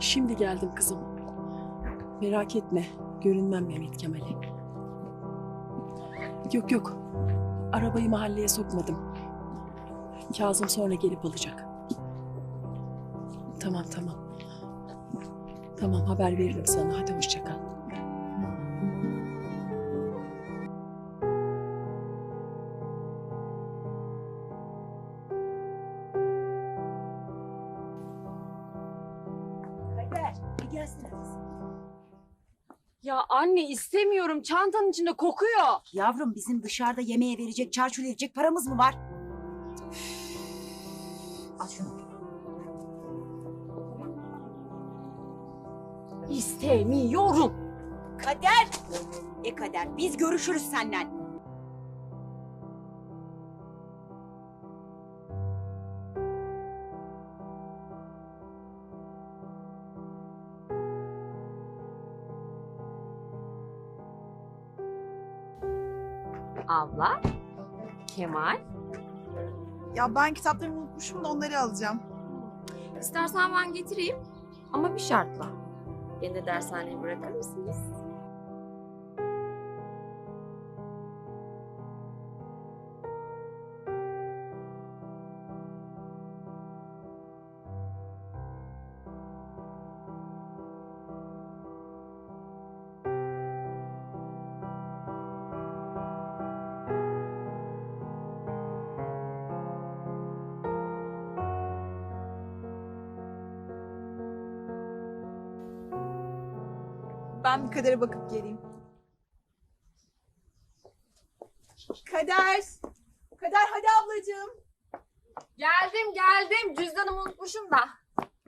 Şimdi geldim kızım. Merak etme. Görünmem Mehmet Kemal'e. Yok yok. Arabayı mahalleye sokmadım. Kazım sonra gelip alacak. Tamam tamam. Tamam haber veririm sana. Hadi hoşça Ya anne istemiyorum. Çantanın içinde kokuyor. Yavrum bizim dışarıda yemeğe verecek, çarçur edecek paramız mı var? Al şunu. İstemiyorum. Kader! E Kader biz görüşürüz senden. Abla. Kemal. Ya ben kitaplarımı unutmuşum da onları alacağım. İstersen ben getireyim. Ama bir şartla. Beni de dershaneye bırakır mısınız? Ben bir kadere bakıp geleyim. Kader! Kader hadi ablacığım. Geldim geldim. Cüzdanımı unutmuşum da.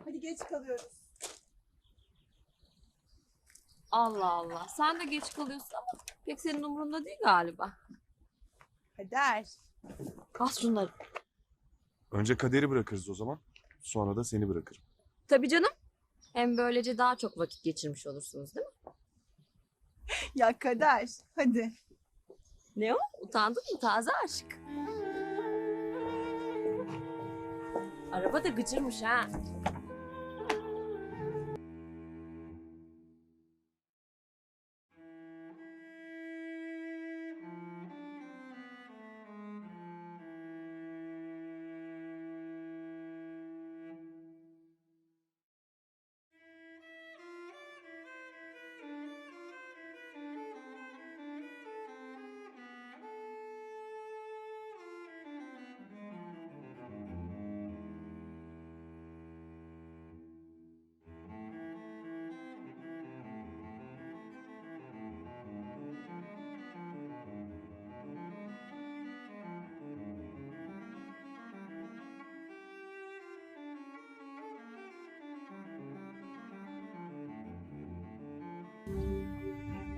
Hadi geç kalıyoruz. Allah Allah. Sen de geç kalıyorsun ama pek senin umurunda değil galiba. Kader. Al şunları. Önce kaderi bırakırız o zaman. Sonra da seni bırakırım. Tabii canım. Hem böylece daha çok vakit geçirmiş olursunuz değil mi? Ya Kader hadi. Ne o? Utandın mı taze aşk? Araba da gıcırmış ha.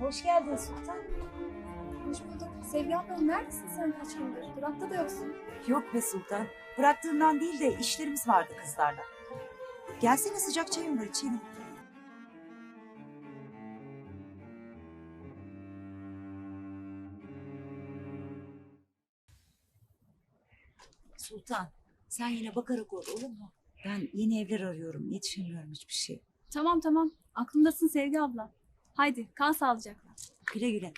Hoş geldin Sultan. Hoş bulduk. Sevgi abla neredesin sen kaç gündür? Durakta da yoksun. Yok be Sultan. Bıraktığından değil de işlerimiz vardı kızlarla. Gelsene sıcak çayım var içelim. Sultan, sen yine bakarak ol olur mu? Ben yeni evler arıyorum. Yetişemiyorum hiçbir şey. Tamam tamam. Aklımdasın Sevgi abla. Haydi kal sağlıcakla. Güle güle.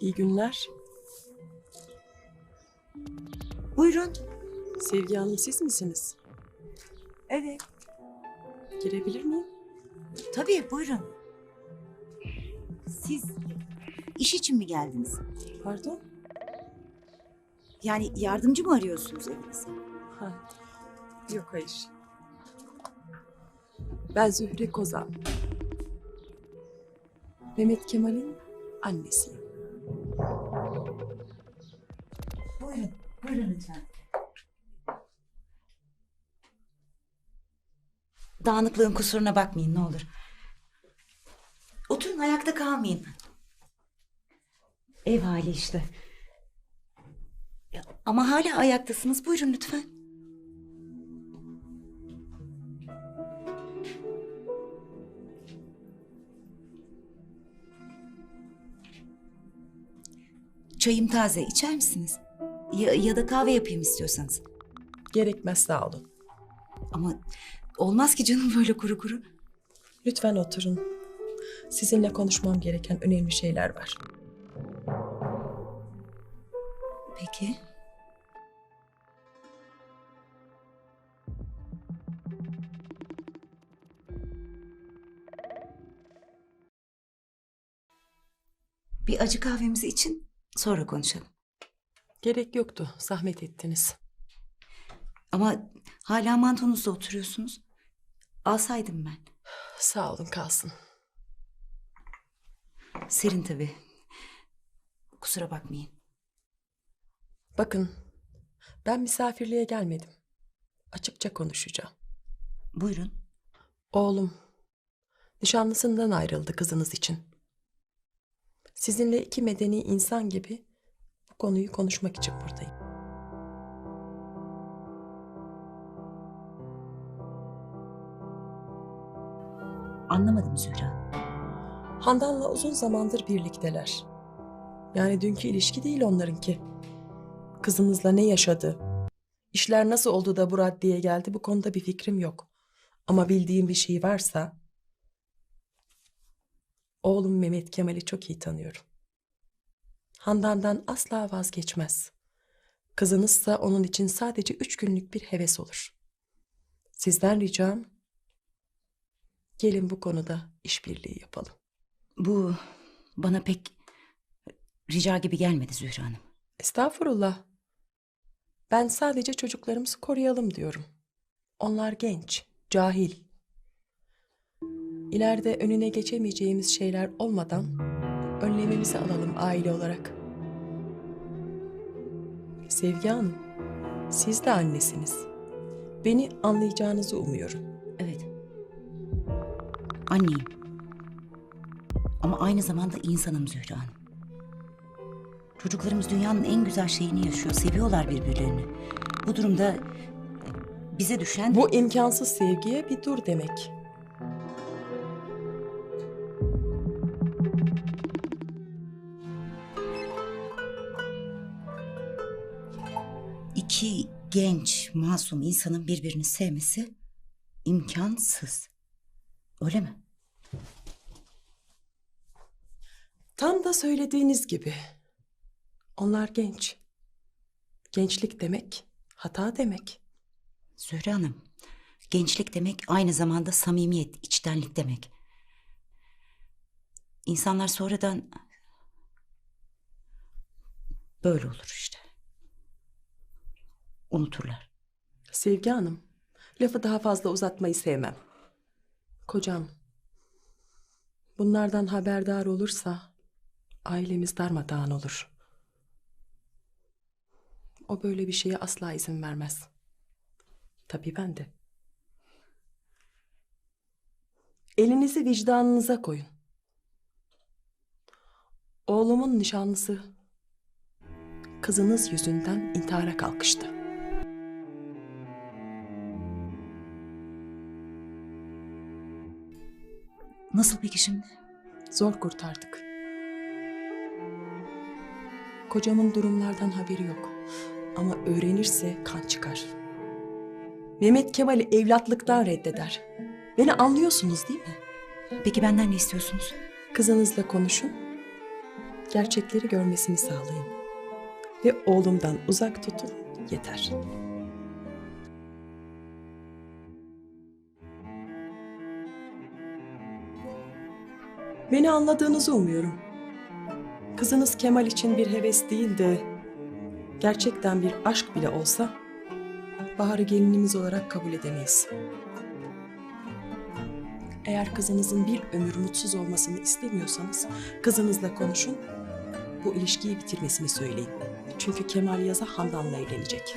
İyi günler. Buyurun. Sevgi Hanım siz misiniz? Evet. Girebilir miyim? Tabii buyurun. Siz iş için mi geldiniz? Pardon? Yani yardımcı mı arıyorsunuz evinize? Ha. Yok hayır. Ben Zühre Kozan. Mehmet Kemal'in annesiyim. Buyurun, buyurun lütfen. Dağınıklığın kusuruna bakmayın ne olur. Oturun ayakta kalmayın. Ev hali işte. Ya, ama hala ayaktasınız. Buyurun lütfen. Çayım taze. içer misiniz? Ya, ya da kahve yapayım istiyorsanız. Gerekmez sağ olun. Ama olmaz ki canım böyle kuru kuru. Lütfen oturun. Sizinle konuşmam gereken önemli şeyler var. Peki. Bir acı kahvemizi için sonra konuşalım. Gerek yoktu. Zahmet ettiniz. Ama hala mantonuzda oturuyorsunuz. Alsaydım ben. Sağ olun kalsın. Serin tabii. Kusura bakmayın. Bakın, ben misafirliğe gelmedim. Açıkça konuşacağım. Buyurun. Oğlum, nişanlısından ayrıldı kızınız için. Sizinle iki medeni insan gibi bu konuyu konuşmak için buradayım. Anlamadım Zühra. Handan'la uzun zamandır birlikteler. Yani dünkü ilişki değil onlarınki. Kızınızla ne yaşadı? İşler nasıl oldu da bu raddeye geldi bu konuda bir fikrim yok. Ama bildiğim bir şey varsa... Oğlum Mehmet Kemal'i çok iyi tanıyorum. Handan'dan asla vazgeçmez. Kızınızsa onun için sadece üç günlük bir heves olur. Sizden ricam... Gelin bu konuda işbirliği yapalım. Bu bana pek rica gibi gelmedi Zühra Hanım. Estağfurullah. Ben sadece çocuklarımızı koruyalım diyorum. Onlar genç, cahil. İleride önüne geçemeyeceğimiz şeyler olmadan önlememizi alalım aile olarak. Sevgi Hanım, siz de annesiniz. Beni anlayacağınızı umuyorum. Anneyim. Ama aynı zamanda insanım Zühra Hanım. Çocuklarımız dünyanın en güzel şeyini yaşıyor. Seviyorlar birbirlerini. Bu durumda bize düşen... Bu imkansız sevgiye bir dur demek. iki genç, masum insanın birbirini sevmesi imkansız. Öyle mi? Tam da söylediğiniz gibi. Onlar genç. Gençlik demek hata demek. Zühre Hanım, gençlik demek aynı zamanda samimiyet, içtenlik demek. İnsanlar sonradan böyle olur işte. Unuturlar. Sevgi Hanım, lafı daha fazla uzatmayı sevmem. Kocam, bunlardan haberdar olursa ailemiz darmadağın olur. O böyle bir şeye asla izin vermez. Tabii ben de. Elinizi vicdanınıza koyun. Oğlumun nişanlısı kızınız yüzünden intihara kalkıştı. Nasıl peki şimdi? Zor kurtardık. Kocamın durumlardan haberi yok. Ama öğrenirse kan çıkar. Mehmet Kemal'i evlatlıktan reddeder. Beni anlıyorsunuz değil mi? Peki benden ne istiyorsunuz? Kızınızla konuşun. Gerçekleri görmesini sağlayın. Ve oğlumdan uzak tutun yeter. Beni anladığınızı umuyorum. Kızınız Kemal için bir heves değil de gerçekten bir aşk bile olsa Bahar'ı gelinimiz olarak kabul edemeyiz. Eğer kızınızın bir ömür mutsuz olmasını istemiyorsanız kızınızla konuşun. Bu ilişkiyi bitirmesini söyleyin. Çünkü Kemal Yaza Handan'la evlenecek.